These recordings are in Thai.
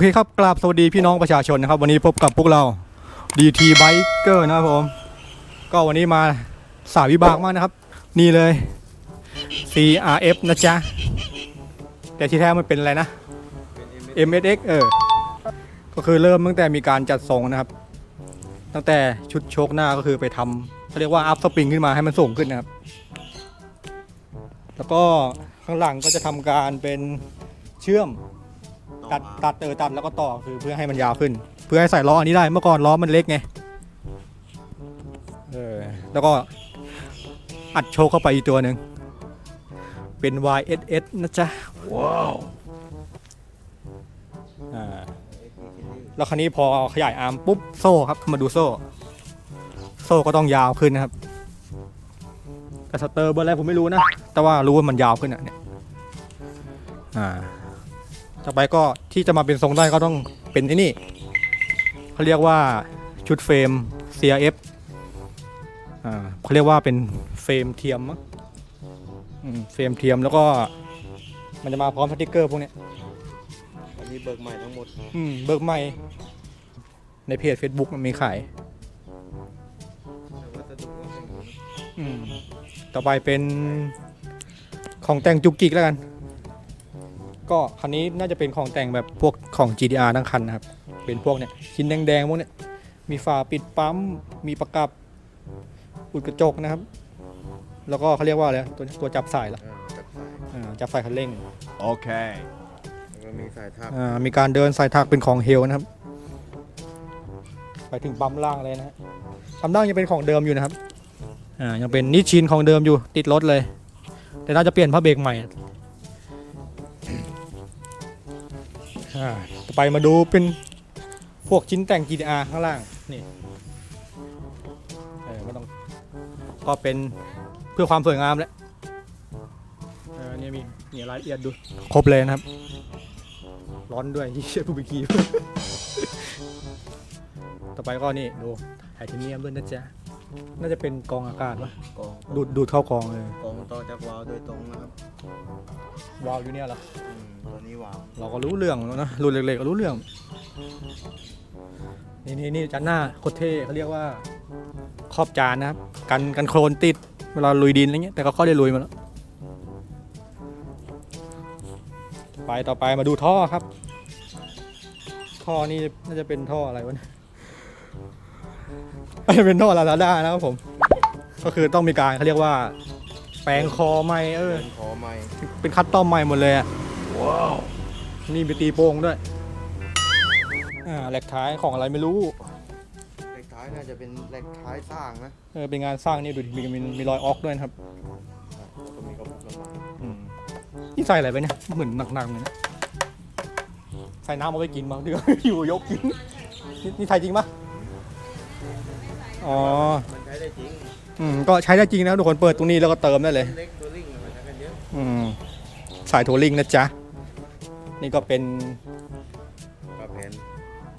เคครับกราบสวัสดีพี่น้องประชาชนนะครับ วันนี้พบกับพวกเรา DT Biker นะครับผม ก็วันนี้มาสายวิบากมากนะครับ นี่เลย CRF นะจ๊ะ แต่ที่แท้มันเป็นอะไรนะ MSX เออ ก็คือเริ่มตั้งแต่มีการจัดทรงนะครับ ตั้งแต่ชุดโชคหน้าก็คือไปทำเขาเรียกว่าอัพสปริงขึ้นมาให้มันสูงขึ้นนะครับ แล้วก็ข้างหลังก็จะทำการเป็นเชื่อม ตัดตัดเออตัดแล้วก็ต่อคือเพื่อให้มันยาวขึ้น เพื่อให้ใส่ล้ออันนี้ได้เมื่อก่อนล้อมันเล็กไงเออแล้วก็อัดโชคเข้าไปอีกตัวหนึ่งเป็น YSS นะจ๊ะว้าวอ่าแล้วคราวนี้พอขยายอาร์มปุ๊บโซ่ครับมาดูโซ่ โซ่ก็ต้องยาวขึ้นนะครับแต่สเตอร์เบอร์อะไรผมไม่รู้นะ แต่ว่ารู้ว่ามันยาวขึ้นอะเนี่ยอ่า ต่อไปก็ที่จะมาเป็นทรงได้ก็ต้องเป็นไอ้นี่เขาเรียกว่าชุดเฟรม CRF อ่าเขาเรียกว่าเป็นเฟรมเทียมมั้งอืมเฟรมเทียมแล้วก็มันจะมาพร้อมสติกเกอร์พวกเนี้ยอันนี้เบิกใหม่ทั้งหมด อืมเบิกใหม่ ในเพจ Facebook มันมีขายแต่วัสดุก็เป็นอย่างนี้อืมต่อไปเป็นของแต่งจุกจิกแล้วกัน ก็คันนี้น่าจะเป็นของแต่งแบบพวกของ GDR ทั้งคันนะครับ เป็นพวกเนี่ยชิ้นแดงๆพวกเนี้ยมีฝาปิดปั๊ม มีประกับอุดกระจกนะครับ แล้วก็เขาเรียกว่าอะไรตัวตัวจับสายละอ่าจับสายอ่าจับสายคันเร่ง Okay. แล้วก็มีสายทับอ่ามีการเดินสายถักเป็นของเฮลนะครับ ไปถึงปั๊มล่างเลยนะฮะปั๊มล่างยังเป็นของเดิมอยู่นะครับอ่ายังเป็นนิชชินของเดิมอยู่ติดรถเลย แต่น่าจะเปลี่ยนผ้าเบรกใหม่ อ่าต่อไปมาดูเป็นพวกชิ้นแต่ง GTR ข้างล่างนี่เออไม่ต้องก็เป็นเพื่อความสวยงามแหละเออเนี่ยมีมีรายละเอียดดูครบเลยนะครับ ร้อนด้วยเชี่ยผู้บิกีต่อไปก็นี่ดูไทเทเนียมด้วยนะจ๊ะน่าจะเป็นกองอากาศวะกอง ดูดดูดเข้ากรองเลย กองต่อจากวาล์วโดยตรงนะครับวาล์วอยู่เนี่ยเหรอ อืมตัวนี้วาล์วเราก็รู้เรื่องแล้วนะรุ่นเล็กๆก็รู้เรื่อง นี่นี่นี่จานหน้าโคตรเท่เขาเรียกว่าครอบจานนะครับ กันกันโคลนติด เวลาลุยดินอะไรเงี้ย แต่ก็ค่อยได้ลุยมาแล้ว ไปต่อไปมาดูท่อครับ ท่อนี่น่าจะเป็นท่ออะไรวะเนี่ยน่าจะเป็นท่อลาลาด้านะครับผม ก็คือต้องมีการเขาเรียกว่า แปลงคอใหม่เออเป็นคอใหม่เป็นคัดต้อมใหม่หมดเลยอะว้าวนี่มีตีโป่งด้วย อ่าแหลกท้ายของอะไรไม่รู้เหล็กท้ายน่าจะเป็นเหล็กท้ายสร้างนะเออเป็นงานสร้างนี่ดูดิมีมีมีรอยออกด้วยนะครับแล้วก็มีกระปุกน้ำมันอืมนี่ใส่อะไรไปเนี่ย เหมือนหนักๆเลยนะ ใส่น้ำเอาไปกินมาเดี๋ยวอยู่ยกกินนี่นี่ไทยจริงปะอ๋อ มันใช้ได้จริง อืมก็ใช้ได้จริงนะทุกคนเปิดตรงนี้แล้วก็เติมได้เลยเล็กตัวลิงอะมันใช้กันเยอะอืมสายโทรลิงนะจ๊ะ นี่ก็เป็นปลาแผ่น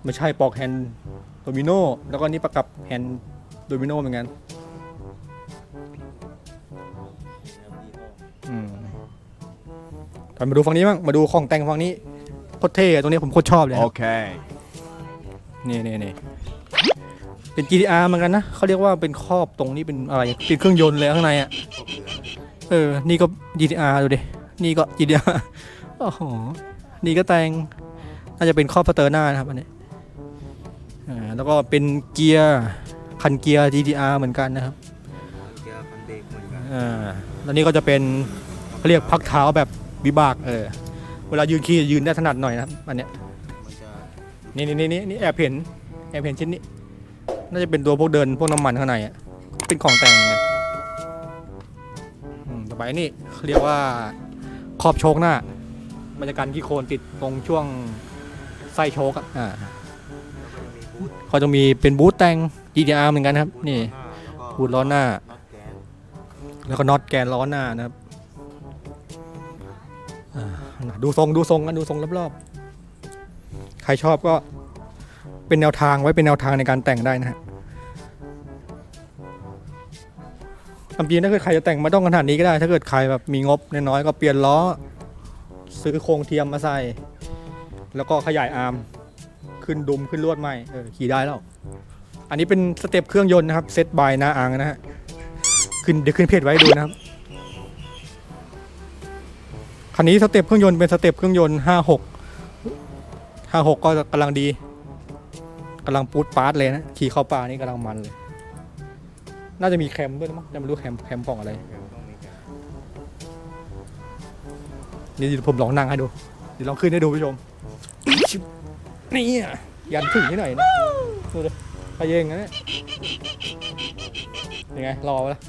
ไม่ใช่ปอกแฮนด์โดมิโนแล้วก็นี่ประกับแฮนด์โดมิโนเหมือนกันแล้วดีก็อืมไปมาดูฝั่งนี้บ้างมาดูของแต่งฝั่งนี้โคตรเท่อะตรงนี้ผมโคตรชอบเลยครับ Okay. นี่นี่นี่ เป็น GTR เหมือนกันนะเขาเรียกว่าเป็นครอบตรงนี้เป็นอะไรเป็นเครื่องยนต์เลยข้างในอะเออนี่ก็ GTR ดูดินี่ก็ GTR โอ้โหนี่ก็แต่งน่าจะเป็นครอบสเตอร์หน้านะครับอันนี้อ่าแล้วก็เป็นเกียร์คันเกียร์ GTR เหมือนกันนะครับเกียร์คันเบรกเหมือนกันอ่าแล้วนี่ก็จะเป็นเขาเรียกพักเท้าแบบวิบากเออเวลายืนขี่ยืนได้ถนัดหน่อยนะครับอันเนี้ยนี่นี่นี่นี่แอบเห็นแอบเห็นชิ้นนี้ น่าจะเป็นตัวพวกเดินพวกน้ำมันข้างในอะเป็นของแต่งเหมือนกันอืมต่อไปนี่เขาเรียกว่าขอบโชคหน้ามันจะกันขี้โคลนติดตรงช่วงไส้โชคอะอ่าเขาจะมีเป็นบูทแต่ง GTR เหมือนกันครับ นี่บูทล้อหน้าแกนแล้วก็น็อตแกนล้อหน้านะครับอ่าดูทรงดูทรงกันดูทรงรอบๆใครชอบก็ เป็นแนวทางไว้เป็นแนวทางในการแต่งได้นะฮะตามจริงถ้าเกิดใครจะแต่งไม่ต้องขนาดนี้ก็ได้ ถ้าเกิดใครแบบมีงบน้อยๆก็เปลี่ยนล้อ ซื้อโครงเทียมมาใส่ แล้วก็ขยายอาร์มขึ้นดุมขึ้นลวดใหม่เออขี่ได้แล้ว อันนี้เป็นสเต็ปเครื่องยนต์นะครับเซตบายนาอังนะฮะขึ้นเดี๋ยวขึ้นเพจไว้ดูนะครับคันนี้สเต็ปเครื่องยนต์เป็นสเต็ปเครื่องยนต์ห้าหกห้าหกก็กำลังดี กำลังปูดปาร์ตเลยนะ ขี่เข้าป่านี่กำลังมันเลย น่าจะมีแคมด้วยมั้งจะไม่รู้แคมแคมของอะไร นี่เดี๋ยวผมลองนั่งให้ดู เดี๋ยวลองขึ้นให้ดูผู้ชม นี่อะยันถึงที่ไหนอยนะดูดิไปเองนะเนี่ยยังไง รอไปละ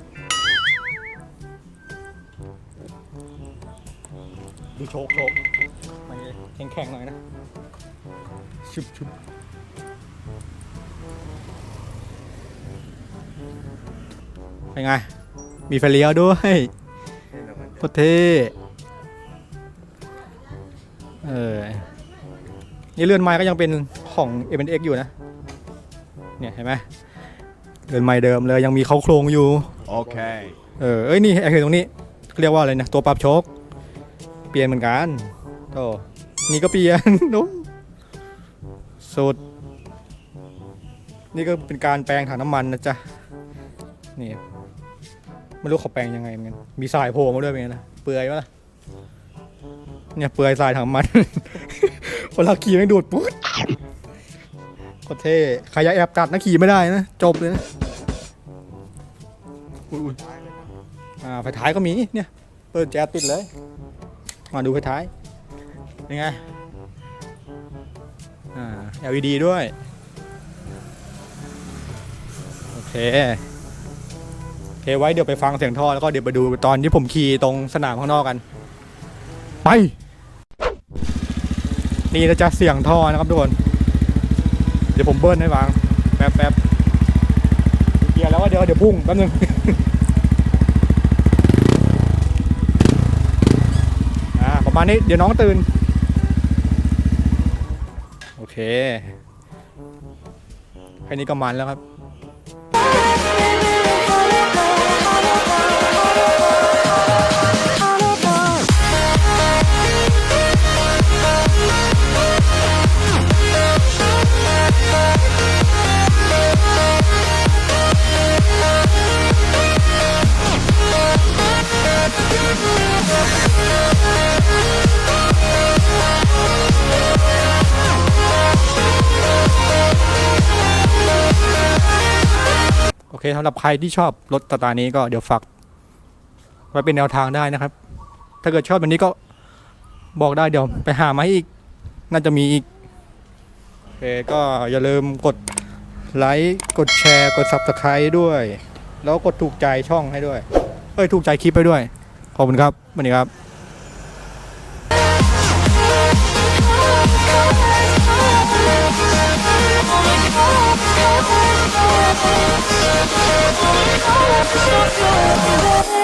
ดูโชกโชกแข็งแข็งหน่อยนะชุบชุบ เป็นไง มีไฟเลี้ยวด้วยนี่เรามันโคตรเท่เออ นี่เลื่อนไม้ก็ยังเป็นของ m x อยู่นะ เนี่ยเห็นไหมเลื่อนไม้เดิมเลยยังมีเขาโครงอยู่ Okay. เออ เอ้ยนี่ไอ้คือตรงนี้เรียกว่าอะไรนะ ตัวปรับโชค เปลี่ยนเหมือนกันโอ้นี่ก็เปลี่ยนนุ๊สุด นี่ก็เป็นการแปลงถังน้ำมันนะจ๊ะ นี่ไม่รู้เขาแปลงยังไงเหมือนกันมีสายโผล่มาด้วยเป็นไงนะเปลือยวะล่ะเนี่ยเปลือยสายถังน้ำมันเวลาขี่ไม่งดูดปุ๊บโคตรเท่ใครอยากแอบตัดนะขี่ไม่ได้นะจบเลยนะอุ้ยท้ายเลยนะอ่าไฟท้ายก็มีเนี่ย เปิดแจ๊สติดเลย มาดูไฟท้ายเป็นไงอ่า LED ด้วย โอเคโอ เคไว้เดี๋ยวไปฟังเสียงท่อแล้วก็เดี๋ยวไปดูตอนที่ผมขี่ตรงสนามข้างนอกกัน ไป นี่นะจ๊ะเสียงท่อนะครับทุกคน เดี๋ยวผมเบิ้ลให้ฟังแป๊บแป๊บเกียร์แล้วว่าเดี๋ยวเดี๋ยวพุ่งแป๊บนึงอ่าประมาณนี้เดี๋ยวน้องตื่น โอเคแค่นี้ก็มันแล้วครับ เคสำหรับใครที่ชอบรถสไตล์นี้ก็เดี๋ยวฝากไว้เป็นแนวทางได้นะครับ ถ้าเกิดชอบแบบนี้ก็บอกได้เดี๋ยวไปหามาให้อีก น่าจะมีอีกโอเคก็อย่าลืมกดไลค์กดแชร์กด Subscribe ด้วย แล้วกดถูกใจช่องให้ด้วย เอ้ย ถูกใจคลิปไปด้วย ขอบคุณครับวันนี้ครับ Thank you.